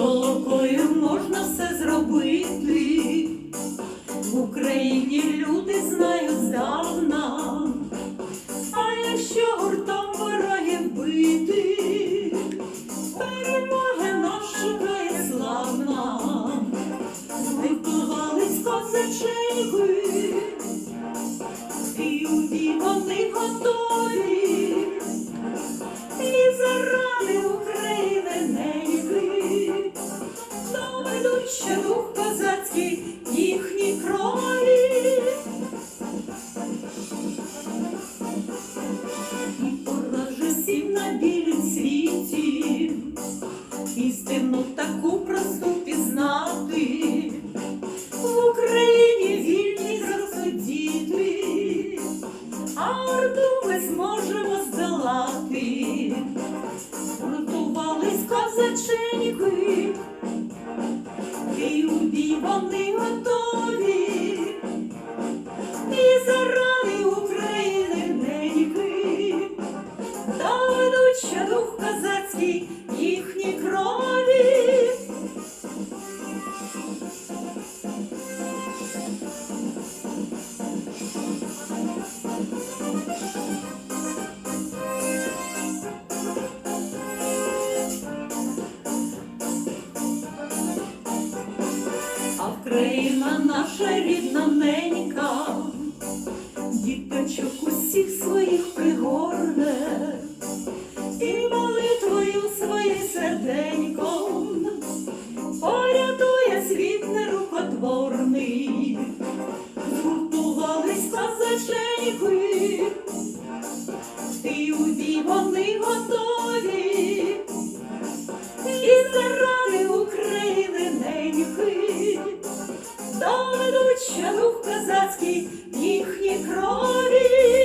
Толокою можна все зробити. В Україні люди знають здавна, а якщо гуртом ворогів бити, перемога наша крає славна, Згуртувались козаченьки, і у вони готові, і заради таку просту пізнати. В Україні вільні діти, а орду ми зможемо здолати. Гуртувались козаченьки, і у бій вони готові. І заради України неньки доведуть ще дух козацький Україна наша рідна ненька, діточок усіх своїх пригорне. ще рух козацький в їхній крові.